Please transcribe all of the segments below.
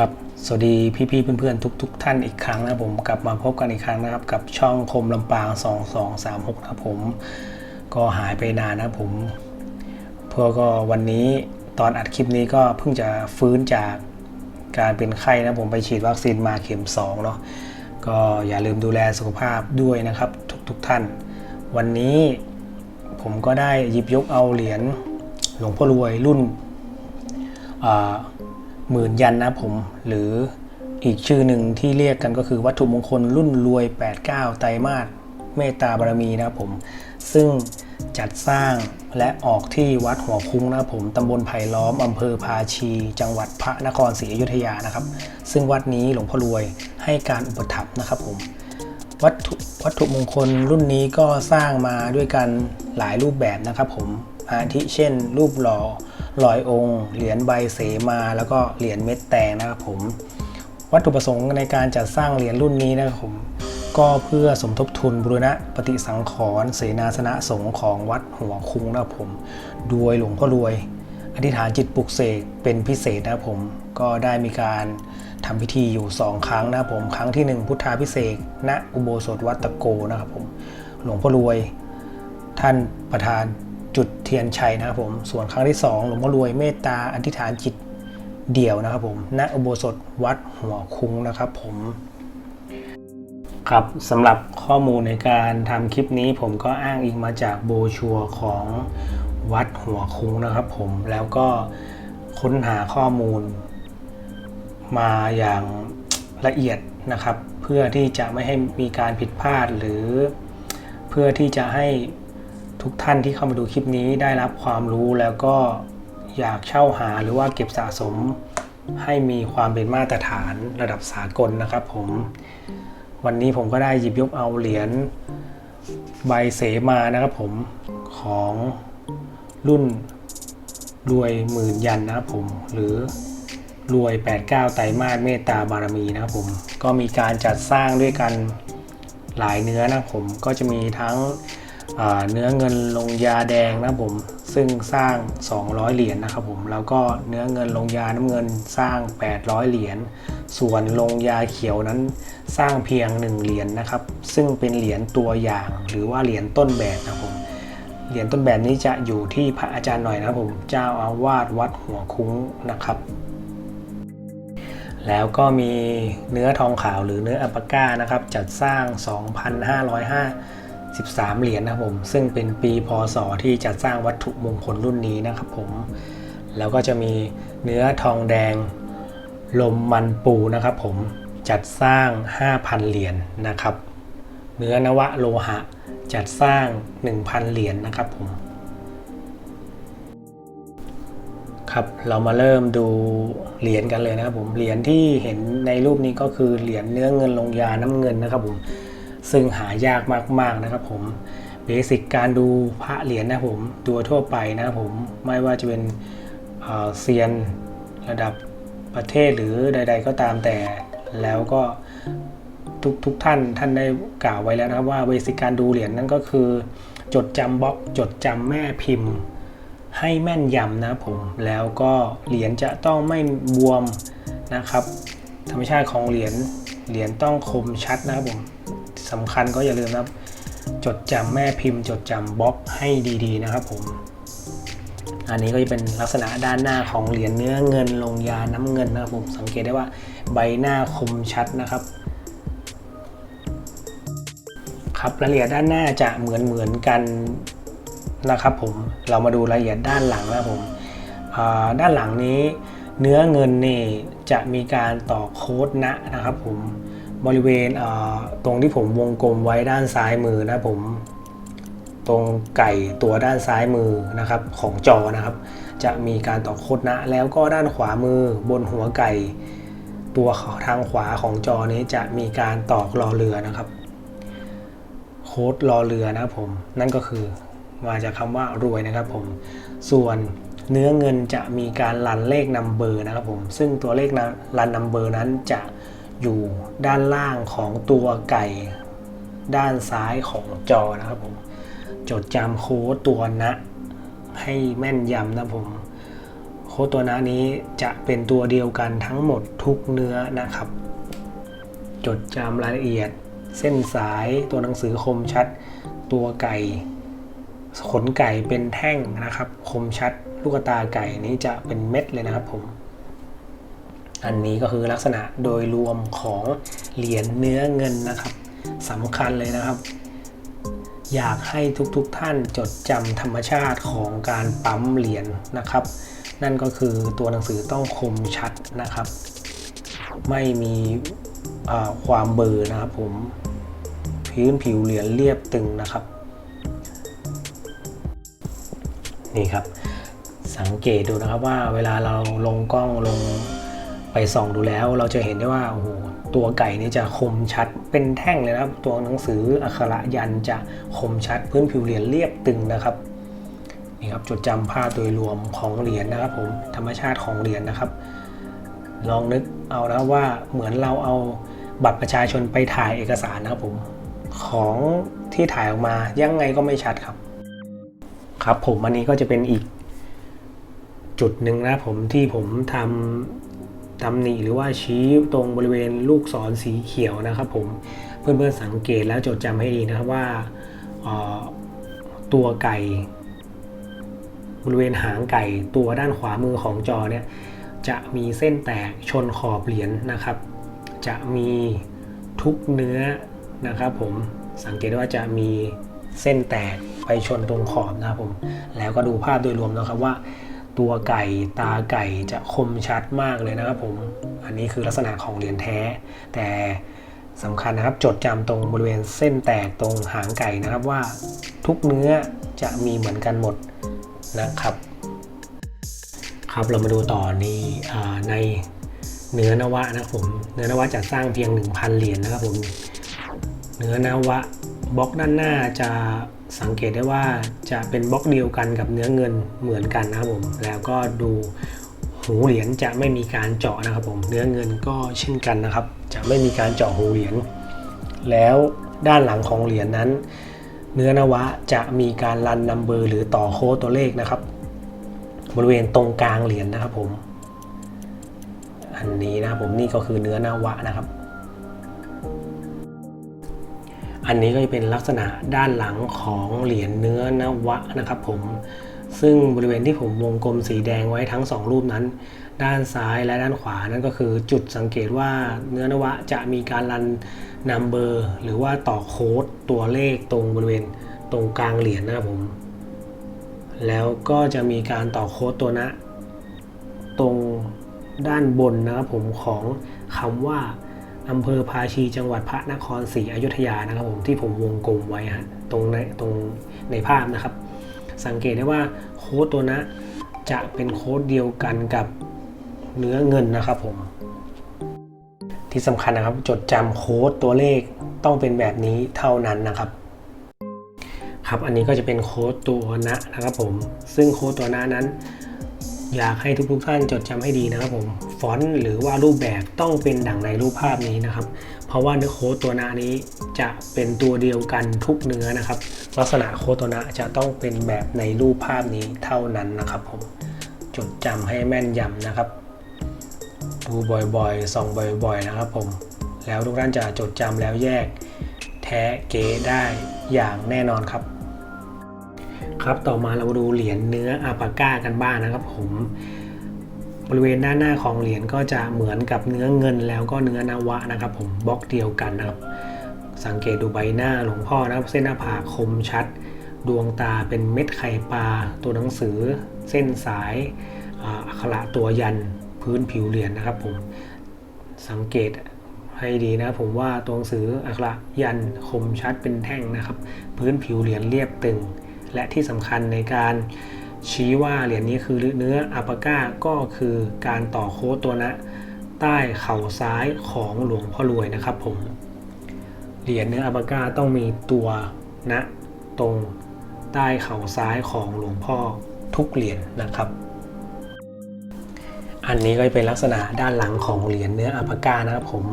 ครับ สวัสดีพี่ๆเพื่อนๆทุก ๆ ท่านอีกครั้งนะครับผมกลับมาพบกันอีกครั้งนะครับ กับช่องคมลำปาง 2236นะครับผม ก็หายไปนานนะครับผมเพื่อก็วันนี้ตอนอัดคลิปนี้ก็เพิ่งจะฟื้นจากการเป็นไข้นะผมไปฉีดวัคซีนมาเข็ม2เนาะก็อย่าลืมดูแลสุขภาพด้วยนะครับ ทุกๆท่าน วันนี้ผมก็ได้หยิบยกเอาเหรียญหลวงพ่อรวยรุ่นอ่า หมื่นยันนะผมหรืออีกชื่อหนึ่งที่เรียกกันก็คือวัตถุมงคลรุ่นรวย 89 ไตรมาสเมตตาบารมีนะครับผม ซึ่งจัดสร้างและออกที่วัดหัวคุ้งนะครับผมตำบลไผ่ล้อมอำเภอภาชี จังหวัดพระนครศรีอยุธยานะครับ ซึ่งวัดนี้หลวงพ่อรวยให้การอุปถัมภ์นะครับผมวัตถุวัตถุมงคลรุ่นนี้ก็สร้างมาด้วยกันหลายรูปแบบนะครับผมอาทิเช่น รูปหล่อ ลอยองค์ เหรียญใบเสมา แล้วก็เหรียญเม็ดแตงนะครับผม วัตถุประสงค์ในการจัดสร้างเหรียญรุ่นนี้นะครับผม ก็เพื่อสมทบทุนบูรณะปฏิสังขรณ์เสนาสนะสงฆ์ของวัดหัวคุ้งนะครับผม โดยหลวงพ่อรวย อธิษฐานจิตปลุกเสกเป็นพิเศษนะครับผม ก็ได้มีการทำพิธีอยู่ 2 ครั้งนะครับผม ครั้งที่ 1 พุทธาพิเศษณอุโบสถวัดตะโกนะครับผม หลวงพ่อรวยท่านประธาน จุดเทียนชัยนะครับผม ส่วนครั้งที่2หลวงพ่อรวยเมตตาอธิษฐานจิตเดี่ยวนะครับผม ณ อุโบสถวัดหัวคุ้งนะครับผมครับสำหรับข้อมูลในการทำคลิปนี้ผมก็อ้างอิงมาจากโบชัวของวัดหัวคุ้งนะครับผมแล้วก็ค้นหาข้อมูล มาอย่างละเอียดนะครับ เพื่อที่จะไม่ให้มีการผิดพลาดหรือ เพื่อที่จะให้ ทุกท่านที่เข้ามาดูคลิปนี้ได้รับความรู้แล้วก็อยากเช่าหาหรือว่าเก็บสะสมให้มีความเป็นมาตรฐานระดับสากลนะครับผม วันนี้ผมก็ได้หยิบยกเอาเหรียญใบเสมานะครับผมของรุ่นรวยหมื่นยันนะครับผม หรือรวย 89 ไตรมาสเมตตาบารมีนะครับผม ก็มีการจัดสร้างด้วยกันหลายเนื้อนะครับผมก็จะมีทั้ง เนื้อเงินลงยาแดงนะผมซึ่งสร้าง 200 เหรียญนะครับผมแล้วก็เนื้อเงินลงยาน้ำเงินสร้าง 800 เหรียญ ส่วนลงยาเขียวนั้นสร้างเพียง 1 เหรียญนะครับ ซึ่งเป็นเหรียญตัวอย่างหรือว่าเหรียญต้นแบบนะครับผมเหรียญต้นแบบนี้จะอยู่ที่พระอาจารย์หน่อยนะครับผมเจ้าอาวาสวัดหัวคุ้งนะครับ แล้วก็มีเนื้อทองขาวหรือเนื้ออัปปาก้านะครับจัดสร้าง 2,553เหรียญนะครับผม ซึ่งเป็นปีพศที่จัดสร้างวัตถุมงคลรุ่นนี้นะครับผม แล้วก็จะมีเนื้อทองแดงลมมันปูนะครับผม จัดสร้าง 5,000 เหรียญนะครับ เนื้อนวะโลหะจัดสร้าง 1,000 เหรียญนะครับผม ครับเรามาเริ่มดูเหรียญกันเลยนะครับผม เหรียญที่เห็นในรูปนี้ก็คือเหรียญเนื้อเงินลงยาน้ำเงินนะครับผม ซึ่งหายากมากๆนะครับผมเบสิกการดูพระเหรียญนะผมตัวทั่วไปนะครับผมไม่ว่าจะเป็นเเซียนระดับประเทศหรือใด ๆ ก็ตามแต่แล้วก็ทุกทุกท่านท่านได้กล่าวไว้แล้วนะครับว่าเบสิกการดูเหรียญนั่นก็คือ จดจำบล็อกจดจำแม่พิมพ์ ให้แม่นยำนะครับผมแล้วก็เหรียญจะต้องไม่บวมนะครับ ธรรมชาติของเหรียญเหรียญต้องคมชัดนะครับผม สำคัญก็อย่าลืมนะครับ จดจำแม่พิมพ์ จดจำบล็อกให้ดีๆนะครับผม อันนี้ก็จะเป็นลักษณะด้านหน้าของเหรียญเนื้อเงินลงยาน้ำเงินนะครับผม สังเกตได้ว่าใบหน้าคมชัดนะครับครับรายละเอียดด้านหน้าจะเหมือนเหมือนๆกันนะครับผมเรามาดูรายละเอียดด้านหลังนะครับผมด้านหลังนี้เนื้อเงินนี่จะมีการต่อโค้ดนะนะครับผม บริเวณตรงที่ผมวงกลมไว้ด้านซ้ายมือนะผมตรงไก่ตัวด้านซ้ายมือนะครับของจอนะครับ จะมีการต่อโคดนะ แล้วก็ด้านขวามือบนหัวไก่ ตัวทางขวาของจอนี้จะมีการตอกรอเรือนะครับ โค้ดรอเรือนะผม นั่นก็คือมาจากคำว่ารวยนะครับผม ส่วนเนื้อเงินจะมีการรันเลขนัมเบอร์นะครับผม ซึ่งตัวเลขรันนัมเบอร์นั้นจะ อยู่ด้านล่างของตัวไก่ ด้านซ้ายของจอนะครับผม จดจำโค้ดตัวนะ ให้แม่นยำนะผม โคตรตัวนะนี้จะเป็นตัวเดียวกันทั้งหมดทุกเนื้อนะครับ จดจำรายละเอียด เส้นสายตัวหนังสือคมชัด ตัวไก่ขนไก่เป็นแท่งนะครับ คมชัด ลูกตาไก่นี้จะเป็นเม็ดเลยนะครับผม อันนี้ก็คือลักษณะโดยรวมของเหรียญเนื้อเงินนะครับสำคัญเลยนะครับ อยากให้ทุกๆทท่านจดจำธรรมชาติของการปั๊มเหรียญนะครับ นั่นก็คือตัวหนังสือต้องคมชัดนะครับ ไม่มีความเบอร์นะครับผมพื้นผิวเหรียญเรียบตึงนะครับ นี่ครับสังเกตดูนะครับว่าเวลาเราลงกล้องลง ไปส่องดูแล้วเราจะเห็นได้ว่าโอ้โหตัวไก่นี่จะคมชัดเป็นแท่งเลยนะครับ ตัวหนังสืออักขระยันจะคมชัดพื้นผิวเหรียญเรียบตึงนะครับนี่ครับจดจำภาพโดยรวมของเหรียญนะครับผมธรรมชาติของเหรียญนะครับ ลองนึกเอานะว่าเหมือนเราเอาบัตรประชาชนไปถ่ายเอกสารนะครับผมของที่ถ่ายออกมายังไงก็ไม่ชัดครับ ครับผมอันนี้ก็จะเป็นอีกจุดหนึ่งนะผมที่ผมทำ ตำหนิหรือว่าชี้ตรงบริเวณลูกศรสีเขียวนะครับผมเพื่อนๆสังเกตแล้วจดจำให้ดีนะครับว่าตัวไก่บริเวณหางไก่ตัวด้านขวามือของจอเนี่ยจะมีเส้นแตกชนขอบเหรียญนะครับ จะมีทุกเนื้อนะครับผมสังเกตว่าจะมีเส้นแตกไปชนตรงขอบนะครับผมแล้วก็ดูภาพโดยรวมนะครับว่า ตัวไก่ตาไก่จะคมชัดมากเลยนะครับผม อันนี้คือลักษณะของเหรียญแท้ แต่สำคัญนะครับจดจำตรงบริเวณเส้นแตกตรงหางไก่นะครับว่าทุกเนื้อจะมีเหมือนกันหมดนะครับ ครับเรามาดูต่อนี่ในเนื้อนวะนะครับผม เนื้อนวะจะสร้างเพียง 1,000 เหรียญนะครับผม เนื้อนวะ บล็อกด้านหน้าจะสังเกตได้ว่าจะเป็นบล็อกเดียวกันกับเนื้อเงินเหมือนกันนะครับผม แล้วก็ดูหูเหรียญจะไม่มีการเจาะนะครับผม เนื้อเงินก็เช่นกันนะครับ จะไม่มีการเจาะหูเหรียญ แล้วด้านหลังของเหรียญนั้น เนื้อนวะจะมีการรันนัมเบอร์หรือต่อโค้ดตัวเลขนะครับ บริเวณตรงกลางเหรียญนะครับผม อันนี้นะครับผมนี่ก็คือเนื้อนวะนะครับ อันนี้ก็จะเป็นลักษณะด้านหลังของเหรียญเนื้อนวะนะครับผม ซึ่งบริเวณที่ผมวงกลมสีแดงไว้ทั้ง 2 รูปนั้น ด้านซ้ายและด้านขวานั่นก็คือจุดสังเกตว่าเนื้อนวะจะมีการรันนัมเบอร์หรือว่าต่อโค้ดตัวเลขตรงบริเวณตรงกลางเหรียญนะครับผม แล้วก็จะมีการต่อโค้ดตัวนะ ตรงด้านบนนะครับผมของคำว่า อำเภอภาชีจังหวัดพระนครศรีอยุธยานะครับผมที่ผมวงกลมไว้ฮะตรงในตรงในภาพนะครับ สังเกตได้ว่าโค้ดตัวนะจะเป็นโค้ดเดียวกันกับเนื้อเงินนะครับผม ที่สำคัญนะครับจดจำโค้ดตัวเลขต้องเป็นแบบนี้เท่านั้นนะครับ ครับอันนี้ก็จะเป็นโค้ดตัวนะนะครับผม ซึ่งโค้ดตัวนะนั้น อยากให้ทุกๆท่านจดจำให้ดีนะครับผมฟอนต์หรือว่ารูปแบบต้องเป็นดังในรูปภาพนี้นะครับ เพราะว่าเนื้อโค้ดตัวนะนี้จะเป็นตัวเดียวกันทุกเนื้อนะครับ ลักษณะโค้ดตัวนะจะต้องเป็นแบบในรูปภาพนี้เท่านั้นนะครับผมจดจำให้แม่นยำนะครับ ดูบ่อยๆส่องบ่อย ๆ นะครับผมแล้วทุกท่านจะจดจำแล้วแยกแท้เก๋ได้อย่างแน่นอนครับ ครับต่อมาเรามาดูเหรียญเนื้ออาปาก้ากันบ้างนะครับผมบริเวณด้านหน้าของเหรียญก็จะเหมือนกับเนื้อเงินแล้วก็เนื้อนวะนะครับ ผมบล็อกเดียวกันนะครับ สังเกตดูใบหน้าหลวงพ่อนะครับ เส้นหน้าผากคมชัด ดวงตาเป็นเม็ดไข่ปลาตัวหนังสือ เส้นสายอักขระตัวยันพื้นผิวเหรียญนะครับ ผมสังเกตให้ดีนะผมว่าตัวหนังสืออักขระยันคมชัดเป็นแท่งนะครับ พื้นผิวเหรียญเรียบตึง และที่สำคัญในการชี้ว่าเหรียญนี้คือเนื้ออัปปาก้าก็คือการต่อโค้ดตัวนะใต้เข่าซ้ายของหลวงพ่อรวยนะครับผม เหรียญเนื้ออัปปาก้าต้องมีตัวนะตรงใต้เข่าซ้ายของหลวงพ่อทุกเหรียญนะครับ อันนี้ก็เป็นลักษณะด้านหลังของเหรียญเนื้ออัปปาก้านะครับผม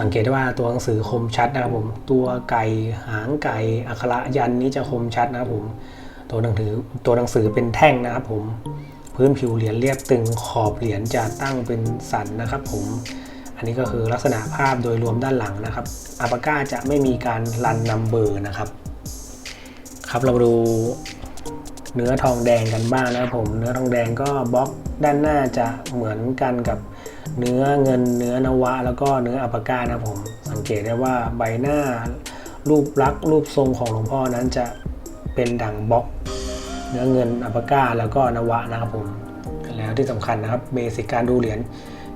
สังเกตได้ว่าตัวหนังสือคมชัดนะครับผม ตัวไก่หางไก่อักขระยันนี้จะคมชัดนะครับผม ตัวหนังสือตัวหนังสือเป็นแท่งนะครับผม พื้นผิวเหรียญเรียบตึงขอบเหรียญจะตั้งเป็นสันนะครับผม อันนี้ก็คือลักษณะภาพโดยรวมด้านหลังนะครับอาปาก้าจะไม่มีการรันนัมเบอร์นะครับ ครับเรามาดูเนื้อทองแดงกันบ้างนะครับผม เนื้อทองแดงก็บล็อกด้านหน้าจะเหมือนกันกับ เนื้อเงินเนื้อนวะ แล้วก็เนื้ออัปปาก้านะผม สังเกตได้ว่าใบหน้า รูปลักษ์รูปทรงของหลวงพ่อนั้นจะเป็นดั่งบล็อก เนื้อเงินอัปปาก้าแล้วก็นวะนะครับผมแล้วที่สำคัญนะครับเบสิกการดูเหรียญ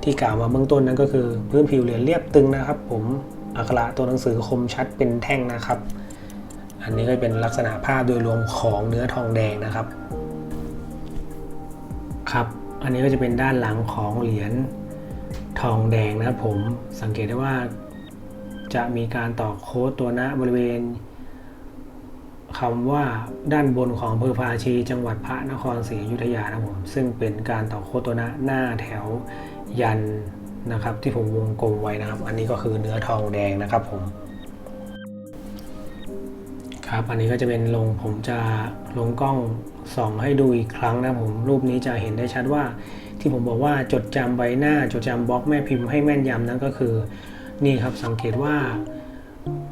ที่กล่าวมาเบื้องต้นนั้นก็คือพื้นผิวเหรียญเรียบตึงนะครับ ผมอักขระตัวหนังสือคมชัดเป็นแท่งนะครับ อันนี้ก็เป็นลักษณะภาพโดยรวมของเนื้อทองแดงนะครับครับ อันนี้ก็จะเป็นด้านหลังของเหรียญ ทองแดงนะครับผมสังเกตได้ว่าจะมีการต่อโค้ดตัวหน้าบริเวณคำว่าด้านบนของอำเภอภาชี จังหวัดพระนครศรีอยุธยานะครับผมซึ่งเป็นการต่อโค้ดตัวหน้าหน้าแถวยันนะครับ ที่ผมวงกลมไว้นะครับ อันนี้ก็คือเนื้อทองแดงนะครับผม ครับอันนี้ก็จะเป็นลงผมจะลงกล้องส่องให้ดูอีกครั้งนะผมรูปนี้จะเห็นได้ชัดว่า ที่ผมบอกว่าจดจำใบหน้า จดจำบล็อกแม่พิมพ์ให้แม่นยำนั่นก็คือนี่ครับสังเกตว่า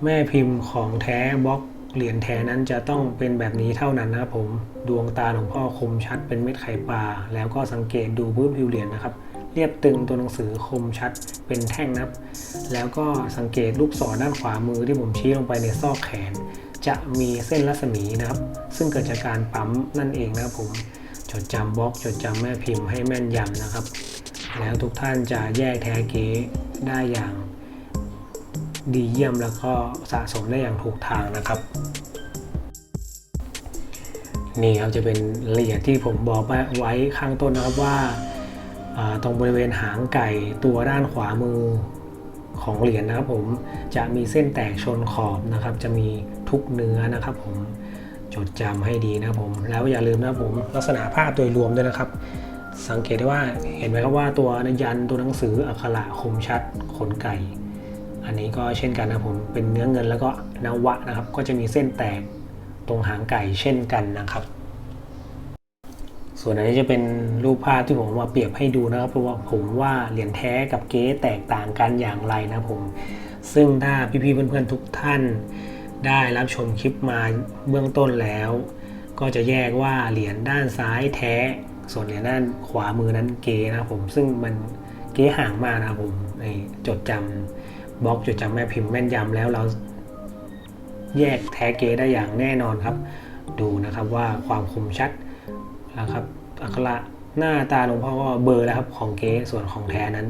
แม่พิมพ์ของแท้บล็อกเหรียญแท้นั้นจะต้องเป็นแบบนี้เท่านั้นนะครับผมดวงตาหลวงพ่อคมชัดเป็นเม็ดไข่ปลาแล้วก็สังเกตดูพื้นผิวเหรียญนะครับ เรียบตึงตัวหนังสือคมชัดเป็นแท่งนะครับ แล้วก็สังเกตลูกศรด้านขวามือที่ผมชี้ลงไปในซอกแขน จะมีเส้นรัศมีนะครับ ซึ่งเกิดจากการปั๊มนั่นเองนะครับผม จดจำบล็อกจดจำแม่พิมพ์ให้แม่นยำนะครับ แล้วทุกท่านจะแยกแท้เก๊ได้อย่างดีเยี่ยมแล้วก็สะสมได้อย่างถูกทางนะครับ นี่ครับจะเป็นรายละเอียดที่ผมบอกไว้ข้างต้นนะครับว่าอ่าตรงบริเวณหางไก่ตัวด้านขวามือของเหรียญนะครับผมจะมีเส้นแตกชนขอบนะครับ จะมีทุกเนื้อนะครับผม จดจำให้ดีนะครับผม แล้วอย่าลืมนะครับผมลักษณะภาพโดยรวมด้วยนะครับ สังเกตได้ว่าเห็นไหมครับว่าตัวยันตัวหนังสืออักขระคมชัดขนไก่ อันนี้ก็เช่นกันนะครับผมเป็นเนื้อเงินแล้วก็นวะนะครับ ก็จะมีเส้นแตกตรงหางไก่เช่นกันนะครับ ส่วนอันนี้จะเป็นรูปภาพที่ผมมาเปรียบให้ดูนะครับเพราะว่าผมว่าเหรียญแท้กับเก๊แตกต่างกันอย่างไรนะครับผม ซึ่งถ้าพี่ๆเพื่อนๆทุกท่าน ได้รับชมคลิปมาเบื้องต้นแล้ว ก็จะแยกว่าเหรียญด้านซ้ายแท้ ส่วนเหรียญด้านขวามือนั้นเก๊นะครับผม ซึ่งมันเก๊ห่างมากนะครับผมในจดจำบล็อกจดจำแม่พิมพ์แม่นยำแล้วเราแยกแท้เก๊ได้อย่างแน่นอนครับ ดูนะครับว่าความคมชัดนะครับอักขระหน้าตาหลวงพ่อก็เบอร์แล้วครับของเก๊ส่วนของแท้นั้น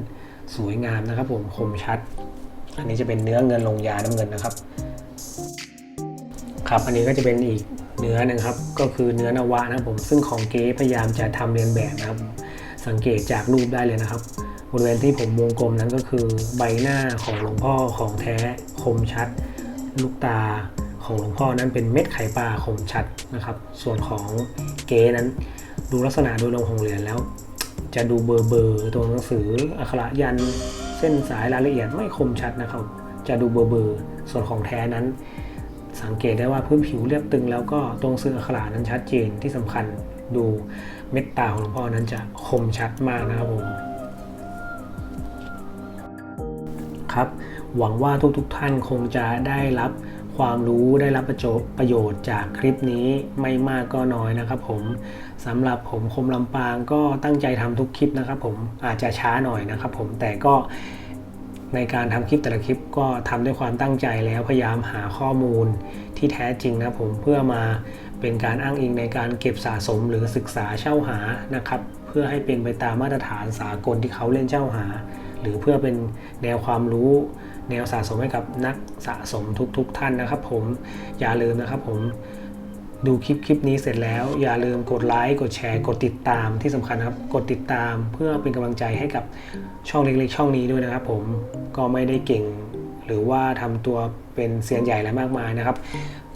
สวยงามนะครับผมคมชัด อันนี้จะเป็นเนื้อเงินลงยาน้ำเงินนะครับ ครับอันนี้ก็จะเป็นอีกเนื้อหนึงครับ ก็คือเนื้อนวะนะครับผม ซึ่งของเก๊พยายามจะทำเรียนแบบนะครับ สังเกตจากรูปได้เลยนะครับ บริเวณที่ผมวงกลมนั้นก็คือใบหน้าของหลวงพ่อของแท้คมชัด ลูกตาของหลวงพ่อนั้นเป็นเม็ดไข่ปลาคมชัดนะครับ ส่วนของเก๊นั้น ดูลักษณะโดยรวมของเหรียญแล้ว จะดูเบอร์เบอร์ตัวหนังสืออักขระยัน เส้นสายรายละเอียดไม่คมชัดนะครับ จะดูเบอร์เบอร์ส่วนของแท้นั้น สังเกตได้ว่าพื้นผิวเรียบตึงแล้วก็ตรงเสื้ออักขระนั้นชัดเจนที่สำคัญดูเม็ดตาของหลวงพ่อนั้นจะคมชัดมากนะครับผมครับหวังว่าทุกๆทท่านคงจะได้รับความรู้ได้รับประโยชน์ประโยชน์จากคลิปนี้ไม่มากก็น้อยนะครับผมสำหรับผมคมลำปางก็ตั้งใจทำทุกคลิปนะครับผมอาจจะช้าหน่อยนะครับผมแต่ก็ ในการทำคลิปแต่ละคลิปก็ทำด้วยความตั้งใจแล้วพยายามหาข้อมูลที่แท้จริงนะผมเพื่อมาเป็นการอ้างอิงในการเก็บสะสมหรือศึกษาเช่าหานะครับ เพื่อให้เป็นไปตามมาตรฐานสากลที่เขาเล่นเช่าหา หรือเพื่อเป็นแนวความรู้แนวสะสมให้กับนักสะสมทุกๆทท่านนะครับ ผมอย่าลืมนะครับผม ดูคลิปคลิปนี้เสร็จแล้ว อย่าลืมกดไลค์กดแชร์ กดติดตามที่สำคัญครับ กดติดตามเพื่อเป็นกำลังใจให้กับช่องเล็กๆ ช่องนี้ด้วยนะครับ ผมก็ไม่ได้เก่ง หรือว่าทำตัวเป็นเซียนใหญ่อะไรมากมายนะครับ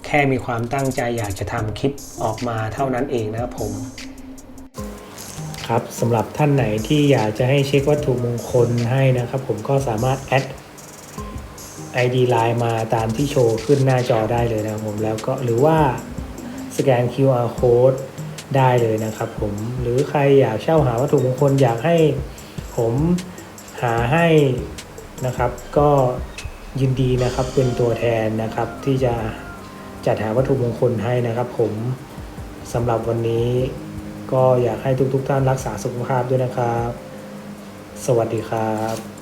แค่มีความตั้งใจอยากจะทำคลิปออกมาเท่านั้นเองนะครับผมครับสำหรับท่านไหนที่อยากจะให้เช็ควัตถุมงคลให้นะครับ ผมก็สามารถแอด ID Line มาตามที่โชว์ขึ้นหน้าจอได้เลยนะครับผมแล้วก็หรือว่า สแกน QR Code ได้เลยนะครับผมหรือใครอยากเช่าหาวัตถุมงคลอยากให้ผมหาให้นะครับ ก็ยินดีนะครับเป็นตัวแทนนะครับ ที่จะจัดหาวัตถุมงคลให้นะครับ ผมสำหรับวันนี้ก็อยากให้ทุกๆท่านรักษาสุขภาพด้วยนะครับ สวัสดีครับ